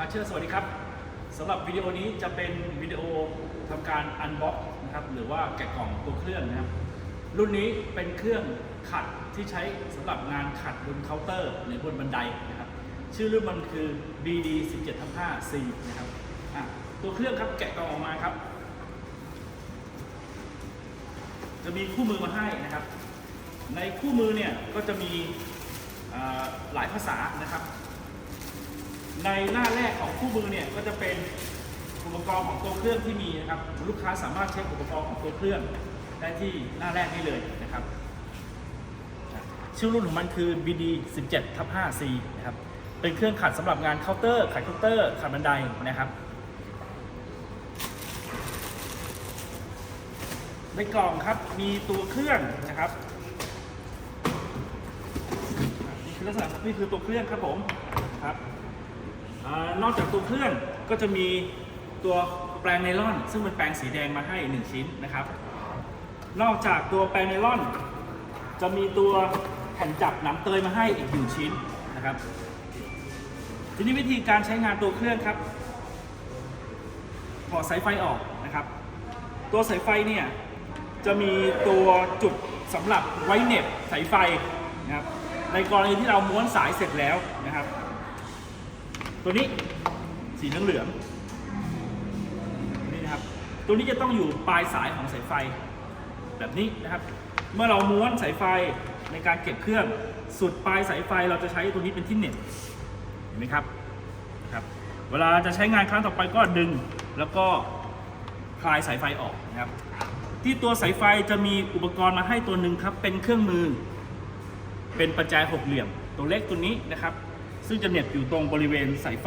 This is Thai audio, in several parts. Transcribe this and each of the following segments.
คาเชอร์สวัสดีครับสำหรับวิดีโอนี้จะเป็นวิดีโอทำการอันบ็อกนะครับหรือว่าแกะกล่องตัวเครื่องนะครับ รุ่นนี้เป็นเครื่องขัดที่ใช้สำหรับงานขัดบนเคาน์เตอร์ หรือบนบันไดนะครับ ชื่อรุ่นมันคือ BD 17 5 C นะครับตัวเครื่องครับแกะกล่องออกมาครับ จะมีคู่มือมาให้นะครับ ในคู่มือเนี่ยก็จะมีหลายภาษานะครับ ในหน้าแรกของคู่มือเนี่ยก็จะเป็นอุปกรณ์ของตัวเครื่องที่มีนะครับลูกค้าสามารถเช็คอุปกรณ์ของตัวเครื่องได้ที่หน้าแรกนี้เลยนะครับชื่อรุ่นของมันคือ BD 17ทับ 5 C นะครับเป็นเครื่องขัดสำหรับงานเคาน์เตอร์ขัดเคาน์เตอร์ขัดบันไดนะครับในกล่องครับมีตัวเครื่องนะครับนี่คือลักษณะนี่คือตัวเครื่องครับผมครับ นอกจากตัวเครื่องก็จะมีตัวแปรงไนล่อน ซึ่งเป็นแปรงสีแดงมาให้ 1 ชิ้นนะครับ นอกจากตัวแปรงไนล่อน จะมีตัวแผ่นจับหนำเตยมาให้อีกหนึ่งชิ้นนะครับ ทีนี้วิธีการใช้งานตัวเครื่องครับ ถอดสายไฟออกนะครับ ตัวสายไฟเนี่ยจะมีตัวจุดสำหรับไว้เหน็บสายไฟนะครับ ในกรณีที่เราม้วนสายเสร็จแล้วนะครับ ตัวนี้สีเหลืองนี่นะครับ ตัวนี้จะต้องอยู่ปลายสายของสายไฟ แบบนี้นะครับ เมื่อเราม้วนสายไฟในการเก็บเครื่องสุดปลายสายไฟเราจะใช้ตัวนี้เป็นที่เหน็บเห็นไหมครับนะครับ เวลาจะใช้งานครั้งต่อไปก็ดึงแล้วก็คลายสายไฟออกนะครับ ที่ตัวสายไฟจะมีอุปกรณ์มาให้ตัวหนึ่งครับ เป็นเครื่องมือ เป็นประแจหกเหลี่ยม ตัวเล็กตัวนี้นะครับ ซึ่งจะเหน็บอยู่ตรงบริเวณสายไฟ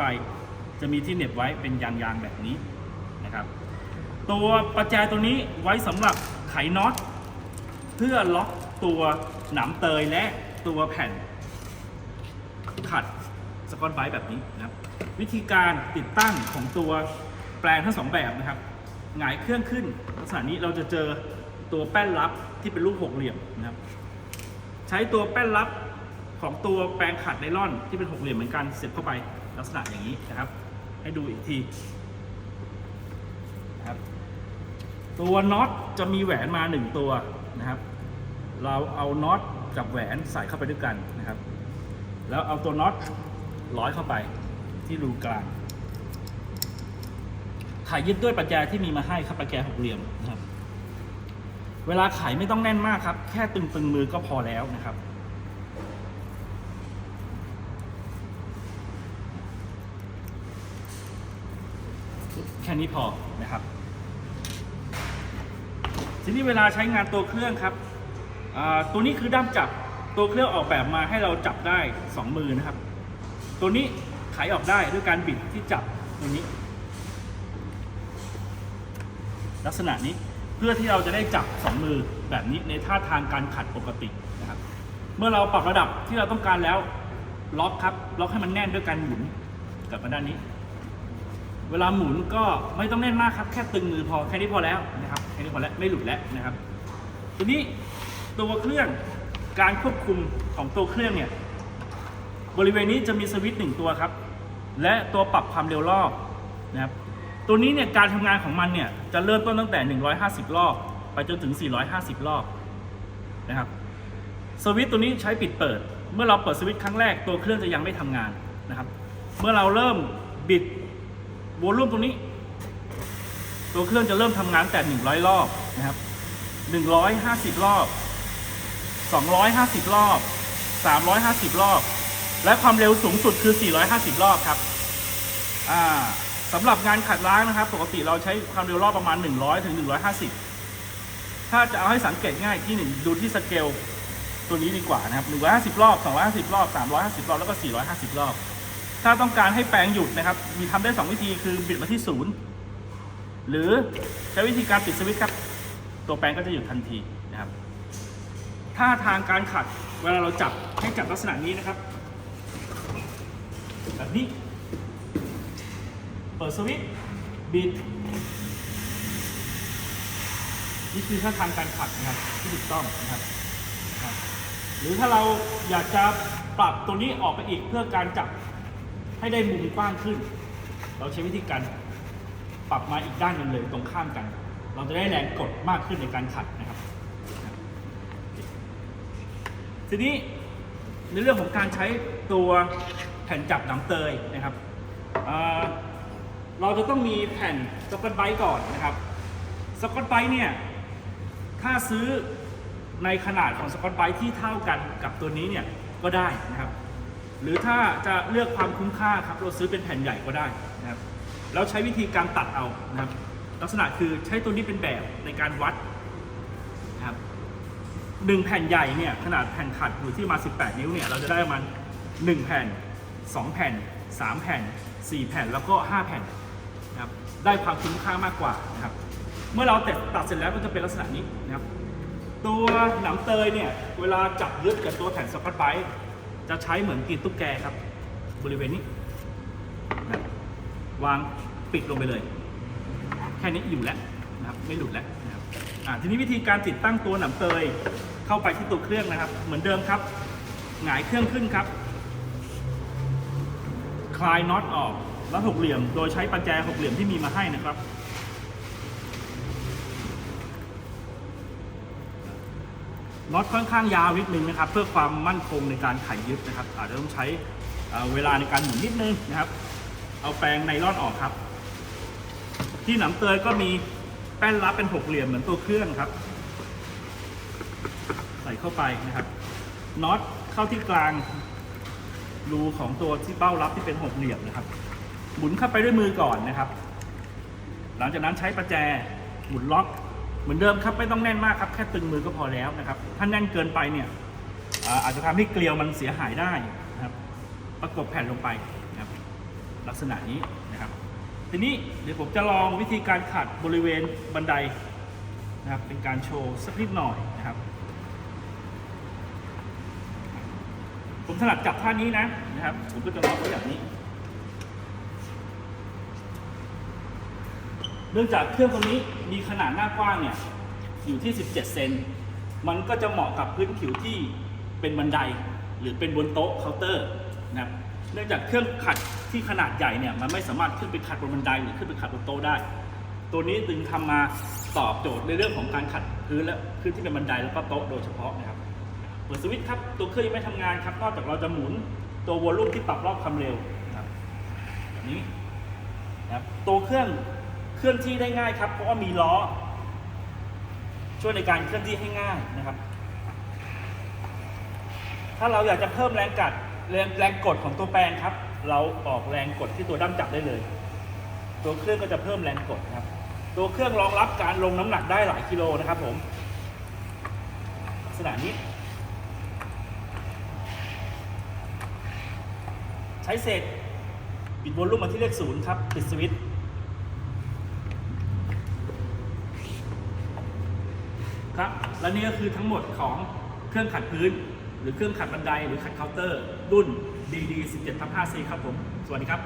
จะมีที่เหน็บไว้เป็นยางๆแบบนี้นะครับ ตัวประแจตัวนี้ไว้สำหรับไขน็อต เพื่อล็อกตัวหนามเตยและตัวแผ่น ขัดสกอตไบแบบนี้นะครับ วิธีการติดตั้งของตัวแปลงทั้งสองแบบนะครับหงายเครื่องขึ้นลักษณะนี้เราจะเจอตัวแป้นรับที่เป็นรูปหกเหลี่ยมนะครับ ใช้ตัวแป้นรับ ของตัวแปรงขัดไนล่อนที่เป็นหกเหลี่ยมเหมือนกันเสียบเข้าไปลักษณะอย่างนี้นะครับ ให้ดูอีกทีนะครับตัวน็อตจะมีแหวนมาหนึ่งตัวนะครับ เราเอาน็อตกับแหวนใส่เข้าไปด้วยกันนะครับ แล้วเอาตัวน็อตร้อยเข้าไปที่รูกลางไขยึดด้วยประแจที่มีมาให้ครับประแจหกเหลี่ยมนะครับ เวลาไขไม่ต้องแน่นมากครับ แค่ตึงๆมือก็พอแล้วนะครับ แค่นี้พอนะครับทีนี้เวลาใช้งานตัวเครื่องครับตัวนี้คือด้ามจับตัวเครื่องออกแบบมาให้เราจับได้ 2 มือนะครับ ตัวนี้ไขออกได้ด้วยการบิดที่จับตรงนี้ ลักษณะนี้เพื่อที่เราจะได้จับ 2 มือแบบนี้ในท่าทางการขัดปกตินะครับ เมื่อเราปรับระดับที่เราต้องการแล้วล็อกครับล็อกให้มันแน่นด้วยการหมุนกลับมาด้านนี้ เวลาหมุนก็ไม่ต้องแน่นมากครับ แค่ตึงมือพอแค่นี้พอแล้วนะครับแค่นี้พอแล้วไม่หลุดแล้วนะครับ ทีนี้ตัวเครื่องการควบคุมของตัวเครื่องเนี่ยบริเวณนี้จะมีสวิตช์หนึ่งตัวครับ และตัวปรับความเร็วรอบนะครับตัวนี้เนี่ยการทำงานของมันเนี่ยจะเริ่มต้นตั้งแต่ 150 รอบ ไปจนถึง 450 รอบนะครับสวิตช์ตัวนี้ใช้ปิดเปิด เมื่อเราเปิดสวิตช์ครั้งแรกตัวเครื่องจะยังไม่ทำงานนะครับ เมื่อเราเริ่มบิด วอลลุ่มตรงนี้ ตัวเครื่องจะเริ่มทำงานแต่ 100 รอบนะครับ 150 รอบ 250 รอบ 350 รอบ และความเร็วสูงสุดคือ 450 รอบครับอ่าสำหรับงานขัดล้างนะครับ ปกติเราใช้ความเร็วรอบประมาณ 100 ถึง 150 ถ้าจะเอาให้สังเกตง่ายที่หนึ่งดูที่สเกลตัวนี้ดีกว่านะครับ 150 รอบ 250 รอบ 350 รอบ แล้วก็ 450 รอบ ถ้าต้องการให้แปลงหยุดนะครับ มีทำได้ 2 วิธีคือบิดมาที่ศูนย์หรือใช้วิธีการปิดสวิตช์ครับ ตัวแปลงก็จะหยุดทันทีนะครับถ้าทางการขัดเวลาเราจับให้จับลักษณะนี้นะครับ แบบนี้ เปิดสวิตช์บิดนี่คือท่าทางการขัดนะครับที่ถูกต้องนะครับหรือถ้าเราอยากจะปรับตัวนี้ออกไปอีกเพื่อการจับ ให้ได้มุมกว้างขึ้น เราใช้วิธีการปรับมาอีกด้านหนึ่งเลยตรงข้ามกัน เราจะได้แรงกดมากขึ้นในการขัดนะครับ ทีนี้ในเรื่องของการใช้ตัวแผ่นจับหนังเตยนะครับเเราจะต้องมีแผ่นสกอตไบรท์ก่อนนะครับสกอตไบรท์เนี่ยถ้าซื้อในขนาดของสกอตไบรท์ที่เท่ากันกับตัวนี้เนี่ยก็ได้นะครับ หรือถ้าจะเลือกความคุ้มค่าครับเราซื้อเป็นแผ่นใหญ่ก็ได้นะครับแล้วใช้วิธีการตัดเอานะครับลักษณะคือใช้ตัวนี้เป็นแบบในการวัดนะครับหนึ่งแผ่นใหญ่เนี่ยขนาดแผ่นขัดอยู่ที่มา 18 นิ้วเนี่ยเราจะได้ประมาณ1แผ่น 2 แผ่น 3 แผ่น 4 แผ่นแล้วก็ 5 แผ่นนะครับได้ความคุ้มค่ามากกว่านะครับเมื่อเราตัดตัดเสร็จแล้วก็จะเป็นลักษณะนี้นะครับตัวหนำเตยเนี่ยเวลาจับยึดกับตัวแผ่นสกอตไบ จะใช้เหมือนกีนตุ๊กแกครับ บริเวณนี้นะวางปิดลงไปเลย แค่นี้อยู่แล้วนะครับไม่หลุดแล้วนะครับอ่าทีนี้วิธีการติดตั้งตัวหนำเตยเข้าไปที่ตัวเครื่องนะครับ เหมือนเดิมครับหงายเครื่องขึ้นครับ คลายน็อตออกแล้วหกเหลี่ยม โดยใช้ประแจหกเหลี่ยมที่มีมาให้นะครับ น็อตค่อนข้างยาวนิดนึงนะครับ เพื่อความมั่นคงในการไขยึดนะครับ อาจจะต้องใช้เวลาในการหมุนนิดนึงนะครับ เอาแปรงไนล่อนออกครับ ที่หนำเตยก็มีแป้นรับเป็นหกเหลี่ยมเหมือนตัวเครื่องครับ ใส่เข้าไปนะครับน็อตเข้าที่กลางรูของตัวที่เป้ารับที่เป็นหกเหลี่ยมนะครับ หมุนเข้าไปด้วยมือก่อนนะครับ หลังจากนั้นใช้ประแจหมุนล็อก เหมือนเดิมครับไม่ต้องแน่นมากครับแค่ตึงมือก็พอแล้วนะครับ ถ้าแน่นเกินไปเนี่ยอาจจะทำให้เกลียวมันเสียหายได้นะครับ ประกบแผ่นลงไปนะครับ ลักษณะนี้นะครับ ทีนี้เดี๋ยวผมจะลองวิธีการขัดบริเวณบันไดนะครับ เป็นการโชว์สักนิดหน่อยนะครับ ผมถนัดจับท่านี้นะนะครับ ผมก็จะล็อกไว้แบบนี้ เนื่องจากเครื่องตัวนี้มีขนาดหน้ากว้างเนี่ยอยู่ที่ 17 เซน มันก็จะเหมาะกับพื้นผิวที่เป็นบันได หรือเป็นบนโต๊ะเคาน์เตอร์นะครับ เนื่องจากเครื่องขัดที่ขนาดใหญ่เนี่ยมันไม่สามารถขึ้นไปขัดบนบันไดหรือขึ้นไปขัดบนโต๊ะได้ ตัวนี้จึงทำมาตอบโจทย์ในเรื่องของการขัดพื้นและพื้นที่เป็นบันไดแล้วก็โต๊ะโดยเฉพาะนะครับ เปิดสวิตช์ครับ ตัวเครื่องยังไม่ทำงานครับ นอกจากเราจะหมุนตัววอลลุ่มที่ปรับรอบความเร็วนะครับแบบนี้นะครับ ตัวเครื่อง เคลื่อนที่ได้ง่ายครับ เพราะว่ามีล้อ ช่วยในการเคลื่อนที่ให้ง่ายนะครับ ถ้าเราอยากจะเพิ่มแรงกัดแรงแรงกดของตัวแปรงครับ เราออกแรงกดที่ตัวด้ามจับได้เลย ตัวเครื่องก็จะเพิ่มแรงกดนะครับ ตัวเครื่องรองรับการลงน้ำหนักได้หลายกิโลนะครับผมลักษณะนี้ ใช้เสร็จปิดวอลลุ่มมาที่เลขศูนย์ครับปิดสวิตช์ครับ และนี่ก็คือทั้งหมดของเครื่องขัดพื้น หรือเครื่องขัดบันไดหรือขัดเคาน์เตอร์ รุ่น DD 17 5 C ครับผม สวัสดีครับ